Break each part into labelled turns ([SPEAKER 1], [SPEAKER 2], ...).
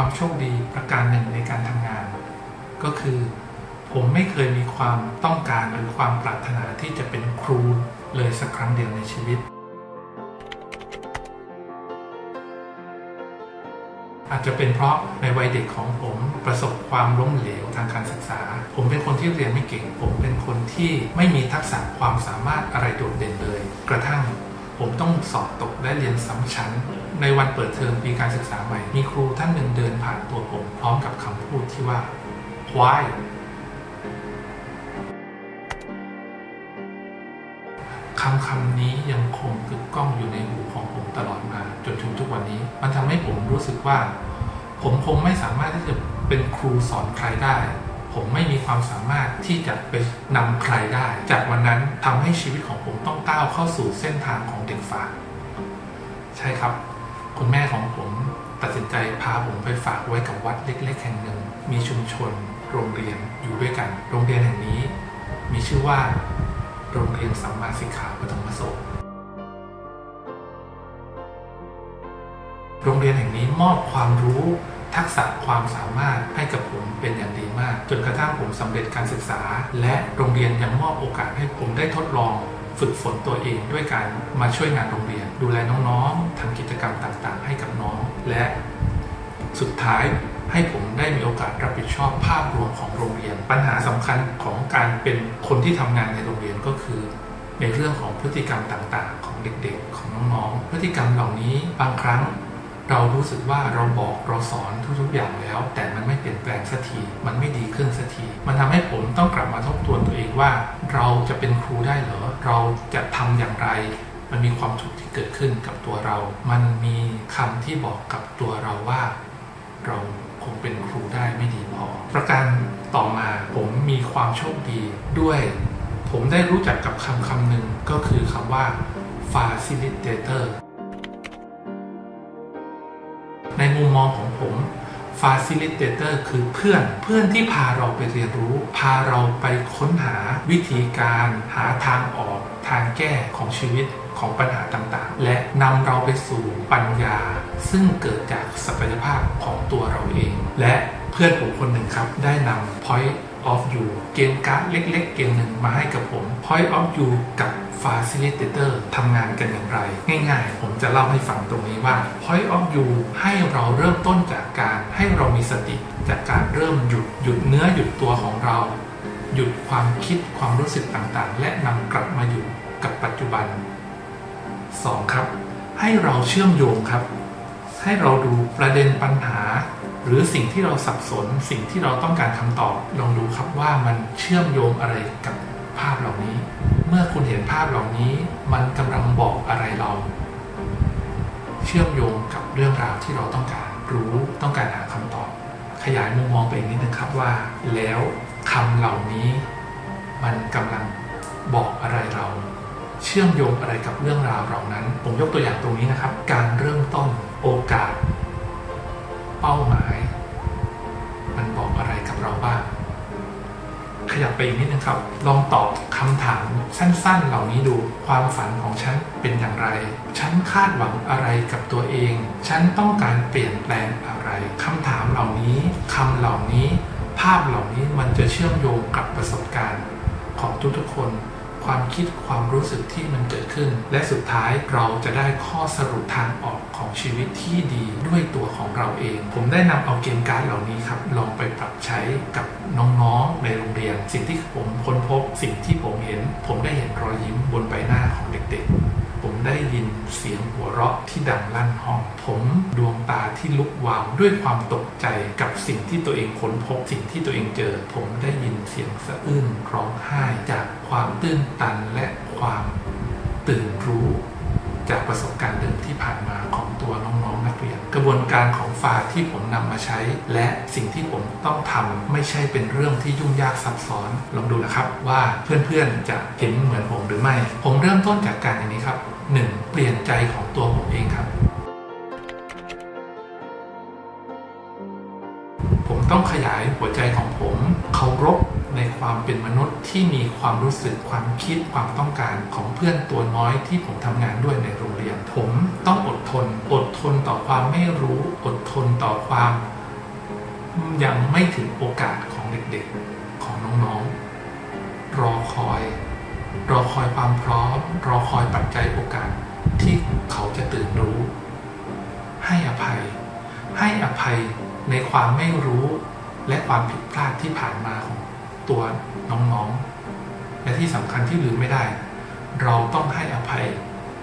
[SPEAKER 1] ความโชคดีประการหนึ่งในการทำงาน ก็คือ ผมไม่เคยมีความต้องการหรือความปรารถนาที่จะเป็นครูเลยสักครั้งเดียวในชีวิต อาจจะเป็นเพราะในวัยเด็กของผมประสบความล้มเหลวทางการศึกษา ผมเป็นคนที่เรียนไม่เก่ง ผมเป็นคนที่ไม่มีทักษะความสามารถอะไรโดดเด่นเลย กระทั่งผมต้องสอบตกและเรียนซ้ำชั้น ในวันเปิดเทอมปีการศึกษาใหม่ มีครูท่านหนึ่งเดินผ่านตัวผมพร้อมกับคำพูดที่ว่า ควาย คำคำนี้ยังคงกึกก้องอยู่ในหูของผมตลอดมา จนถึงทุกวันนี้ มันทำให้ผมรู้สึกว่า ผมคงไม่สามารถที่จะเป็นครูสอนใครได้ ผมไม่มีความสามารถที่จะไปนำใครได้ จากวันนั้นทำให้ชีวิตของผมต้องก้าวเข้าสู่เส้นทางของเด็กฝากใช่ครับ คุณแม่ของผมตัดสินใจพาผมไปฝากไว้กับวัดเล็ก ๆ แห่งหนึ่ง มีชุมชน โรงเรียนอยู่ด้วยกัน โรงเรียนแห่งนี้ มีชื่อว่า โรงเรียนสัมมาสิกขาปฐมโสกโรงเรียนแห่งนี้มอบความรู้ทักษะความสามารถให้กับผมเป็นอย่างดีมาก จนกระทั่งผมสำเร็จการศึกษา และโรงเรียนยังมอบโอกาสให้ผมได้ทดลอง ฝึกฝนตัวเองด้วยการมาช่วยงานโรงเรียน ดูแลน้องๆทำกิจกรรมต่างๆ ให้กับน้อง และสุดท้ายให้ผมได้มีโอกาสรับผิดชอบภาพรวมของโรงเรียน ปัญหาสำคัญของการเป็นคนที่ทำงานในโรงเรียนก็คือ ในเรื่องของพฤติกรรมต่างๆ ของเด็กๆ ของน้องๆ พฤติกรรมเหล่านี้บางครั้ง เรารู้สึกว่าเราบอกเราสอนทุกๆอย่างแล้ว แต่มันไม่เปลี่ยนแปลงสักทีมันไม่ดีขึ้นสักทีมันทำให้ผมต้องกลับมาทบทวนตัวเองว่า เราจะเป็นครูได้เหรอเราจะทำอย่างไร มันมีความทุกข์ที่เกิดขึ้นกับตัวเรา มันมีคำที่บอกกับตัวเราว่า เราคงเป็นครูได้ไม่ดีพอ ประการต่อมาผมมีความโชคดีด้วย ผมได้รู้จักกับคำคำหนึ่งก็คือคำว่า facilitator ในมุมมองของผม facilitator คือเพื่อนเพื่อนที่พาเราไปเรียนรู้ พาเราไปค้นหาวิธีการหาทางออกทางแก้ของชีวิตของปัญหาต่างๆ และนำเราไปสู่ปัญญา ซึ่งเกิดจากศักยภาพของตัวเราเอง และเพื่อนผมคนหนึ่งครับ ได้นำ point of view เกมการ์ดเล็ก ๆ เกมหนึ่งมาให้กับผม point of view กับ facilitator ทำงานกันอย่างไร ง่ายๆ ผมจะเล่าให้ฟังตรงนี้ว่า point of view ให้เราเริ่มต้นจากการให้เรามีสติ จากการเริ่มหยุดหยุดเนื้อหยุดตัวของเรา หยุดความคิดความรู้สึกต่างๆ และนำกลับมาอยู่กับปัจจุบัน 2. ครับ ให้เราเชื่อมโยงครับ ให้เราดูประเด็นปัญหา หรือสิ่งที่เราสับสน สิ่งที่เราต้องการคำตอบลองดูครับว่ามันเชื่อมโยงอะไรกับภาพเหล่า เมื่อคุณเห็นภาพเหล่านี้มันกำลังบอกอะไรเรา เชื่อมโยงกับเรื่องราวที่เราต้องการรู้ต้องการหาคำตอบ ขยายมุมมองไปอีกนิดนึงครับว่า แล้วคำเหล่านี้ มันกำลังบอกอะไรเรา เชื่อมโยงอะไรกับเรื่องราวเหล่านั้น ผมยกตัวอย่างตรงนี้นะครับ การเริ่มต้นโอกาส เป้าหมาย ขยับไปอีกนิดนึงครับ ลองตอบคำถามสั้นๆ เหล่านี้ดู ความฝันของฉันเป็นอย่างไร ฉันคาดหวังอะไรกับตัวเอง ฉันต้องการเปลี่ยนแปลงอะไรคำถามเหล่านี้คำเหล่านี้ ภาพเหล่านี้มันจะเชื่อมโยงกับประสบการณ์ของทุกๆคน ความคิดความรู้สึกที่มันเกิดขึ้น และสุดท้ายเราจะได้ข้อสรุปทางออกของชีวิตที่ดีด้วยตัวของเราเอง ผมได้นำเอาเกมการ์ดเหล่านี้ครับลองไปปรับใช้กับน้องๆในโรงเรียน สิ่งที่ผมค้นพบสิ่งที่ผมเห็น ผมได้เห็นรอยยิ้มบนใบหน้าของเด็กๆ ได้ยินเสียงหัวเราะที่ดังลั่นห้อง ผมดวงตาที่ลุกวาวด้วยความตกใจกับสิ่งที่ตัวเองค้นพบสิ่งที่ตัวเองเจอ ผมได้ยินเสียงสะอื้นร้องไห้จากความตื้นตันและความตื่นรู้จากประสบการณ์เดิมที่ผ่านมาของตัวน้องๆนักเรียน กระบวนการของฟาที่ผมนำมาใช้ และสิ่งที่ผมต้องทำไม่ใช่เป็นเรื่องที่ยุ่งยากซับซ้อนลองดูนะครับว่าเพื่อนๆจะเห็นเหมือนผมหรือไม่ ผมเริ่มต้นจากการอย่างนี้ครับ 1. เปลี่ยนใจของตัวผมเองครับ ผมต้องขยายหัวใจของผมเคารพในความเป็นมนุษย์ที่มีความรู้สึกความคิดความต้องการของเพื่อนตัวน้อยที่ผมทำงานด้วยในโรงเรียน ผมต้องอดทน อดทนต่อความไม่รู้ อดทนต่อความ ยังไม่ถึงโอกาสของเด็กๆ อคอยความพร้อม รอคอยปัจจัยโอกาสที่เขาจะตื่นรู้ ให้อภัย ให้อภัยในความไม่รู้และความผิดพลาดที่ผ่านมาของตัวน้องๆ และที่สำคัญที่ลืมไม่ได้ เราต้องให้อภัย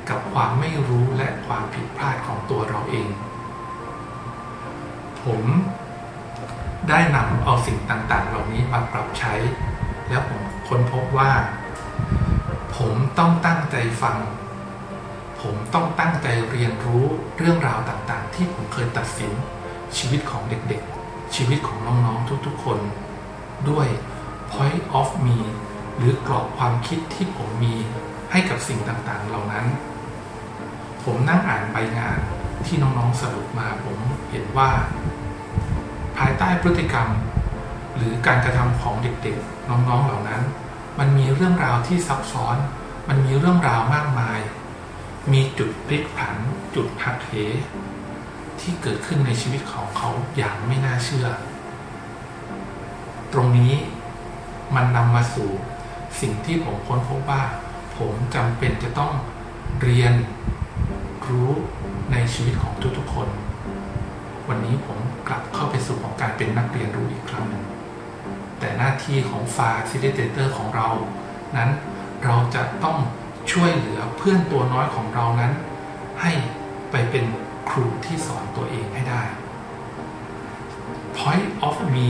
[SPEAKER 1] กับความไม่รู้และความผิดพลาดของตัวเราเอง ผมได้นำเอาสิ่งต่างๆ เหล่านี้มาปรับใช้ แล้วผมค้นพบว่า ผมต้องตั้งใจฟัง ผมต้องตั้งใจเรียนรู้เรื่องราวต่างๆ ที่ผมเคยตัดสินชีวิตของเด็กๆ ชีวิตของน้องๆทุกๆ คน ด้วย point of me หรือกรอบความคิดที่ผมมีให้กับสิ่งต่างๆ เหล่านั้น ผมนั่งอ่านใบงานที่น้องๆสรุปมาผมเห็นว่า ภายใต้พฤติกรรม หรือการกระทำของเด็กๆ น้องๆเหล่านั้น มันมีเรื่องราวที่ซับซ้อน มันมีเรื่องราวมากมาย มีจุดพลิกผัน จุดหักเหที่เกิดขึ้นในชีวิตของเขาอย่างไม่น่าเชื่อ ตรงนี้มันนำมาสู่สิ่งที่ผมค้นพบว่า ผมจำเป็นจะต้องเรียนรู้ในชีวิตของทุกๆคน วันนี้ผมกลับเข้าไปสู่ของการเป็นนักเรียนรู้อีกครั้งหนึ่ง หน้าที่ของฟาซิลิเตเตอร์ของเรา นั้นเราจะต้องช่วยเหลือเพื่อนตัวน้อยของเรานั้น ให้ไปเป็นครูที่สอนตัวเองให้ได้ point of me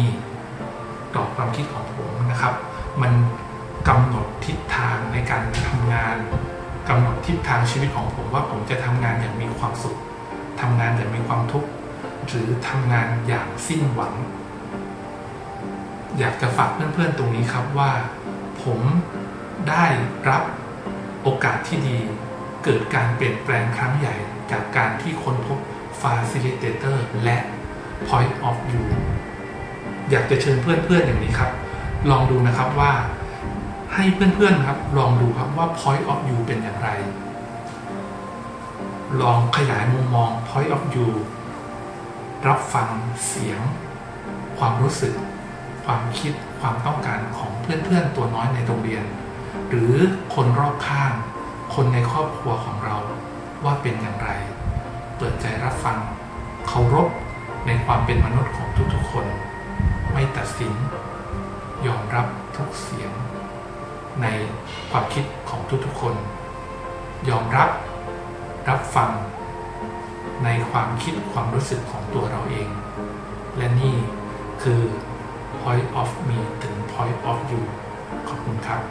[SPEAKER 1] กรอบความคิดของผมนะครับ มันกำหนดทิศทางในการทำงานกำหนดทิศทางชีวิตของผมว่าผมจะทำงานอย่างมีความสุขทำงานอย่างมีความทุกข์หรือทำงานอย่างสิ้นหวัง อยากจะฝากเพื่อนๆตรงนี้ครับว่า ผมได้รับโอกาสที่ดีเกิดการเปลี่ยนแปลงครั้งใหญ่ จากการที่ค้นพบ Facilitator และ Point of View อยากจะเชิญเพื่อนๆอย่างนี้ครับ ลองดูนะครับว่าให้เพื่อนๆครับ ลองดูครับว่า Point of View เป็นอย่างไร ลองขยายมุมมอง Point of View รับฟังเสียง ความรู้สึก ความคิดความต้องการของเพื่อนๆตัวน้อยในโรงเรียน หรือคนรอบข้าง คนในครอบครัวของเราว่าเป็นอย่างไร เปิดใจรับฟังเคารพในความเป็นมนุษย์ของทุกๆคน ไม่ตัดสิน ยอมรับทุกเสียง ในความคิดของทุกๆคน ยอมรับรับฟัง ในความคิดความรู้สึกของตัวเราเอง และนี่คือ point of me ถึง point of you ขอบคุณครับ